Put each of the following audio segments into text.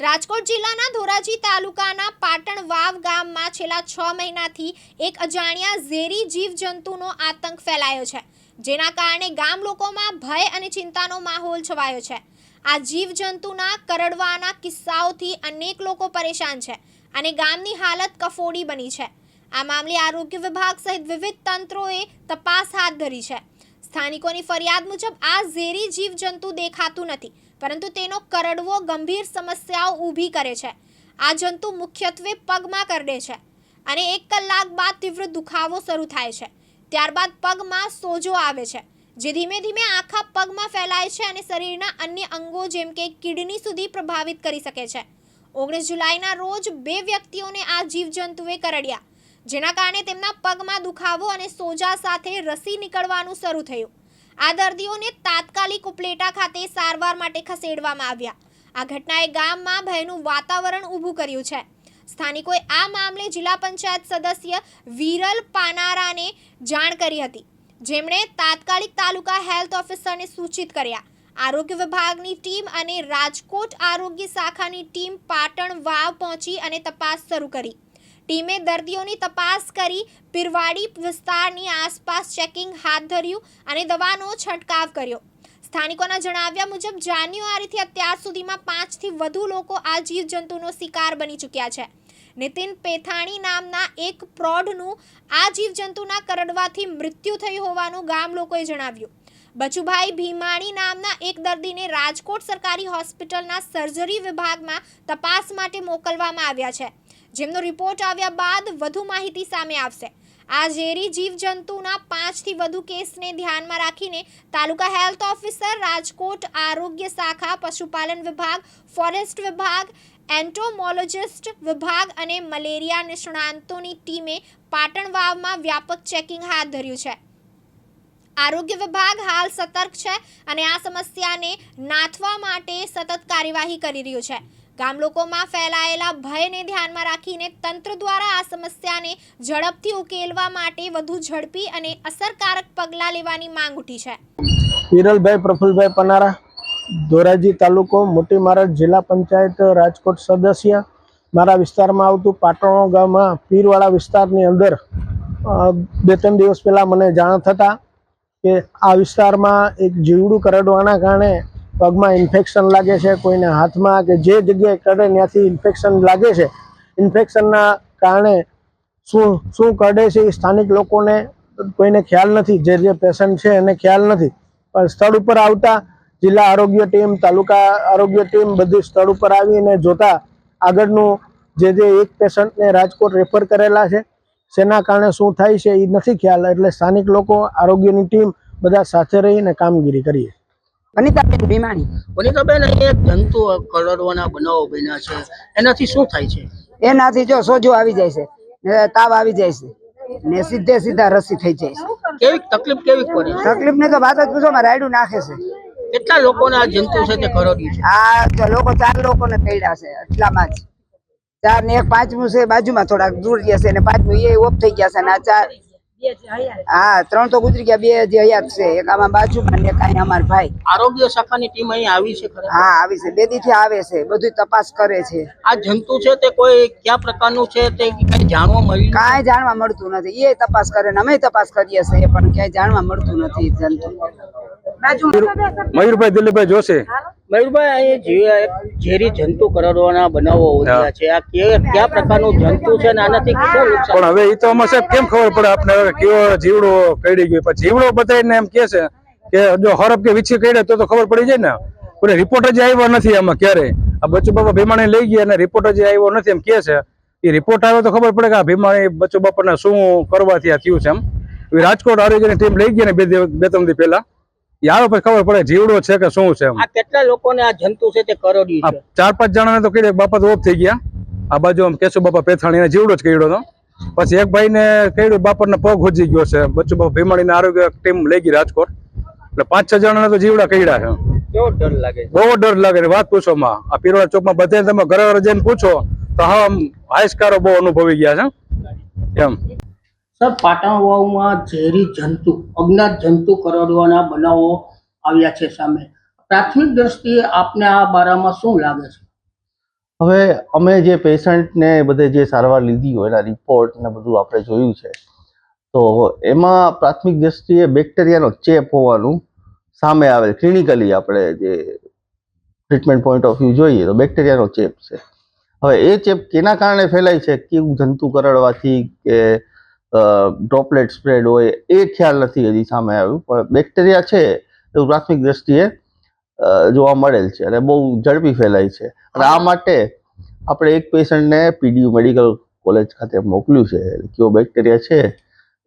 રાજકોટ જિલ્લાના ધોરાજી તાલુકાના પાટણ વાવ ગામમાં છેલ્લા છ મહિનાથી એક અજાણ્યા ઝેરી જીવજંતુનો આતંક ફેલાયો છે, જેના કારણે ગામ લોકોમાં ભય અને ચિંતાનો માહોલ છવાયો છે. આ જીવજંતુના કરડવાના કિસ્સાઓથી અનેક લોકો પરેશાન છે અને ગામની હાલત કફોડી બની છે. આ મામલે આરોગ્ય વિભાગ સહિત વિવિધ તંત્રોએ તપાસ હાથ ધરી છે. સ્થાનિકોની ફરિયાદ મુજબ આ ઝેરી જીવજંતુ દેખાતું નથી, પરંતુ તેનો કરડવો ગંભીર સમસ્યાઓ ઊભી કરે છે. આ જંતુ મુખ્યત્વે પગમાં કરડે છે અને એક કલાક બાદ તીવ્ર દુખાવો શરૂ થાય છે. ત્યારબાદ પગમાં સોજો આવે છે, જે ધીમે ધીમે આખા પગમાં ફેલાય છે અને શરીરના અન્ય અંગો જેમ કે કિડની સુધી પ્રભાવિત કરી શકે છે. ઓગણીસ જુલાઈના રોજ બે વ્યક્તિઓને આ જીવજંતુએ કરડ્યા. જેના કારણે તેમના પગમાં દુખાવો અને સોજા સાથે રસી નીકળવાનું શરૂ થયું. આ દર્દીઓને તાત્કાલિક ઉપલેટા ખાતે સારવાર માટે ખસેડવામાં આવ્યા. આ ઘટનાએ ગામમાં ભયનું વાતાવરણ ઊભું કર્યું છે. સ્થાનિકોએ આ મામલે જિલ્લા પંચાયત સદસ્ય વિરલ પાનારાને જાણ કરી હતી. જેમણે તાત્કાલિક તાલુકા હેલ્થ ઓફિસરને સૂચિત કર્યા. આરોગ્ય વિભાગની ટીમ અને રાજકોટ આરોગ્ય શાખાની ટીમ પાટણ વાવ પહોંચી અને તપાસ શરૂ કરી. ટીમે દર્દીઓની તપાસ કરી, પીરવાડી વિસ્તારની આસપાસ ચેકિંગ હાથ ધર્યું અને દવાનો છંટકાવ કર્યો. સ્થાનિકોના જણાવ્યા મુજબ, જાન્યુઆરીથી અત્યાર સુધીમાં પાંચથી વધુ લોકો આ જીવજંતુનો શિકાર બની ચૂક્યા છે. નીતિન પેથાણી નામના એક પ્રૌઢનું આ જીવજંતુના કરડવાથી મૃત્યુ થયું હોવાનું ગામ લોકોએ જણાવ્યું. બચુભાઈ ભીમાણી નામના એક દર્દીને રાજકોટ સરકારી હોસ્પિટલના સર્જરી વિભાગમાં તપાસ માટે મોકલવામાં આવ્યા છે. જેમનો રિપોર્ટ આવ્યા બાદ વધુ માહિતી સામે આવશે. આ ઝેરી જીવજંતુના પાંચથી વધુ કેસને ધ્યાનમાં રાખીને તાલુકા હેલ્થ ઓફિસર, રાજકોટ આરોગ્ય શાખા, પશુપાલન વિભાગ, ફોરેસ્ટ વિભાગ એન્ટોમોલોજિસ્ટ વિભાગ અને મલેરિયા નિષ્ણાંતોની ટીમે પાટણ વાવમાં વ્યાપક ચેકિંગ હાથ ધર્યું છે. આરોગ્ય વિભાગ હાલ સતર્ક છે અને આ સમસ્યાને નાથવા માટે સતત કાર્યવાહી કરી રહ્યું છે. ગામ લોકોમાં ફેલાયેલા ભયને ધ્યાનમાં રાખીને તંત્ર દ્વારા આ સમસ્યાને ઝડપથી ઉકેલવા માટે વધુ ઝડપી અને અસરકારક પગલાં લેવાની માંગ ઉઠી છે. વિરલભાઈ પ્રફુલભાઈ પનારા, ધોરાજી તાલુકો, મોટી મહારાજ જિલ્લા પંચાયત, રાજકોટ સદસ્ય. મારા વિસ્તારમાં આવતું પાટણો ગામમાં પીરવાળા વિસ્તારની અંદર બે ત્રણ દિવસ પહેલાં મને જાણ થતાં કે આ વિસ્તારમાં એક જીવડું કરડવાના કારણે પગમાં ઇન્ફેક્શન લાગે છે, કોઈને હાથમાં કે જે જગ્યાએ કરડે ત્યાંથી ઇન્ફેક્શન લાગે છે. ઇન્ફેક્શનના કારણે શું શું કરડે છે એ સ્થાનિક લોકોને કોઈને ખ્યાલ નથી, જે જે પેશન્ટ છે એને ખ્યાલ નથી. પણ સ્થળ ઉપર આવતા જિલ્લા આરોગ્ય ટીમ, તાલુકા આરોગ્ય ટીમ બધી સ્થળ ઉપર આવીને જોતા આગળનું જે જે એક પેશન્ટને રાજકોટ રેફર કરેલા છે તેના કારણે શું થાય છે એ નથી ખ્યાલ. એટલે સ્થાનિક લોકો, આરોગ્યની ટીમ બધા સાથે રહીને કામગીરી કરીએ. વનિતાબેન ભીમાણી. અનિતાબેન એક જંતુ કરડવાના બનાવો બન્યા છે. એનાથી શું થાય છે? એનાથી જો સોજો આવી જાય છે તાવ આવી જાય છે ને સીધે સીધા રસી થઈ જાય છે. કેવી તકલીફ કેવી પડે? તકલીફ ને તો વાત જ પૂછો માં રાયડું નાખે છે. કેટલા લોકોને આ જંતુ છે તે કરોડી છે? આ જો લોકો ચાર લોકોને પૈડા છે એટલામાં જ. ચાર ને એક પાંચમું છે બાજુમાં થોડાક દૂર જશે અને ને પાંચમું એ ઓફ થઈ ગયા છે ને આ ચાર હા ત્રણ તો ગુજરી ગયા બે જે હયાત છે. એક આમાં બાજુ અને એક અહીંયા અમાર ભાઈ. આરોગ્ય શાખાની ટીમ અહીં આવી છે હા આવી છે. બે દીથી આવે છે. બધું તપાસ કરે છે. આ જંતુ છે તે કોઈ કયા પ્રકારનું છે? તે કઈ જાણવા મળ્યું કાંઈ જાણવા મળતું નથી. એ તપાસ કરે ને અમે તપાસ કરીએ છીએ પણ ક્યાંય જાણવા મળતું નથી જંતુ. મયુરભાઈ દિલીપભાઈ જોશી. મયુરભાઈ અહીં ઝેરી જંતુ કરડવાના બનાવો વધ્યા છે. આ કયા પ્રકારનું જંતુ છે અને આનાથી શું નુકસાન? પણ હવે એ તો અમારે સાહેબ કેમ ખબર પડે આપણે હવે કેવો જીવડો કઈડી ગયો? પણ જીવડો બતાવીને એમ કે છે કે જો હરફ કે વીછી કઈડે તો તો ખબર પડી જાય ને. પણ રિપોર્ટ જ આવ્યો નથી આમાં ક્યારે આ બચ્ચુ બાપા ભીમાણી લઈ ગયા અને રિપોર્ટ જે આવ્યો નથી એમ કે છે. એ રિપોર્ટ આવ્યો તો ખબર પડે કે આ ભીમાણી બચ્ચુ બાપાને શું કરવાથી આ થયું છે એમ. રાજકોટ આરોગ્યની ટીમ લઈ ગઈ ને બે બે ત્રણ દી પહેલા. આવે પછી ખબર પડે જીવડો છે કે શું છે આ કેટલા લોકોને આ જંતુ છે તે કરડ્યું છે? ચાર પાંચ જણાને તો કીધે બાપા તો ઓફ થઈ ગયા. આ બાજુ આમ કેશુ બાપા પેથાણી એને જીવડો જ કર્યો હતો. પછી એક ભાઈને કહ્યું બાપરને પગ હોજી ગયો છે. બચ્ચુ બાપા ભીમાણીને આરોગ્ય ટીમ લઈ ગઈ રાજકોટ. એટલે પાંચ છ જણાને તો જીવડા કર્યા છે. કેવો ડર લાગે બહુ ડર લાગે વાત પૂછો માં. આ ચોક ચોકમાં બધે તમે ઘરે ઘરે જઈને પૂછો તો હા આમ હાયસકારો બહુ અનુભવી ગયા છે. એમ. સર પાટણ વાવમાં ઝેરી જંતુ, અજ્ઞાત જંતુ કરડવાના બનાવો આવ્યા છે સામે. પ્રાથમિક દ્રષ્ટિએ આપને આ બારામાં શું લાગે છે? હવે અમે જે પેશન્ટને બધે જે સારવાર લીધી હોય, એના રિપોર્ટ ને બધું આપણે જોયું છે, તો એમાં પ્રાથમિક દ્રષ્ટિએ બેક્ટેરિયાનો ચેપ હોવાનું સામે આવેલ. ક્લિનિકલી આપણે જે ટ્રીટમેન્ટ પોઈન્ટ ઓફ વ્યૂ જોઈએ, તો બેક્ટેરિયાનો ચેપ છે. હવે એ ચેપ કેના કારણે ફેલાય છે? કેવું જંતુ કરડવાથી કે ડ્રોપલેટ સ્પ્રેડ હોય એ ખ્યાલ નથી હજી સામે આવ્યું, પણ બેક્ટેરિયા છે એવું પ્રાથમિક દ્રષ્ટિએ જોવા મળેલ છે અને બહુ ઝડપી ફેલાય છે. અને આ માટે આપણે એક પેશન્ટને પીડીયુ મેડિકલ કોલેજ ખાતે મોકલ્યું છે. કયો બેક્ટેરિયા છે,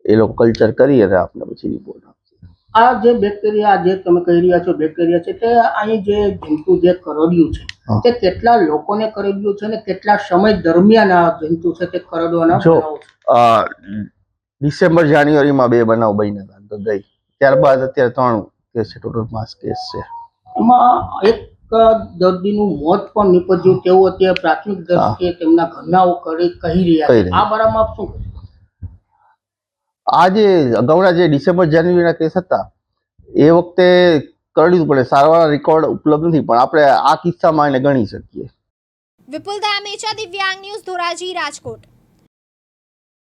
એ લોકો કલ્ચર કરી અને આપણે પછી રિપોર્ટ આ જે બેક્ટેરિયા જે તમે કહી રહ્યા છો બેક્ટેરિયા છે તે અહીં જે જંતુ જે કરડ્યું છે તે કેટલા લોકોને કરડ્યું છે અને કેટલા સમય દરમિયાન આ જંતુ છે તે કરડવાના જો. ડિસેમ્બર જાન્યુઆરીમાં બે બનાવ બન્યા હતા તો ગઈ. ત્યારબાદ અત્યારે ત્રણ કેસ છે ટોટલ પાંચ કેસ છે. એમાં એક દર્દીનું મોત પણ નીપજ્યું તેવું અત્યારે પ્રાથમિક દ્રષ્ટિએ તેમના ઘરનાઓ કરી કહી રહ્યા છે. આ બારામાં શું? આ જે અગાઉના જે ડિસેમ્બર, જાન્યુઆરીના કેસ હતા, એ વખતે કરડ્યું પણ સારવાર રેકોર્ડ ઉપલબ્ધ નથી, પણ આપણે આ કિસ્સામાં એને ગણી શકીએ. વિપુલ ધામેચા દિવ્યાંગ ન્યૂઝ ધોરાજી રાજકોટ.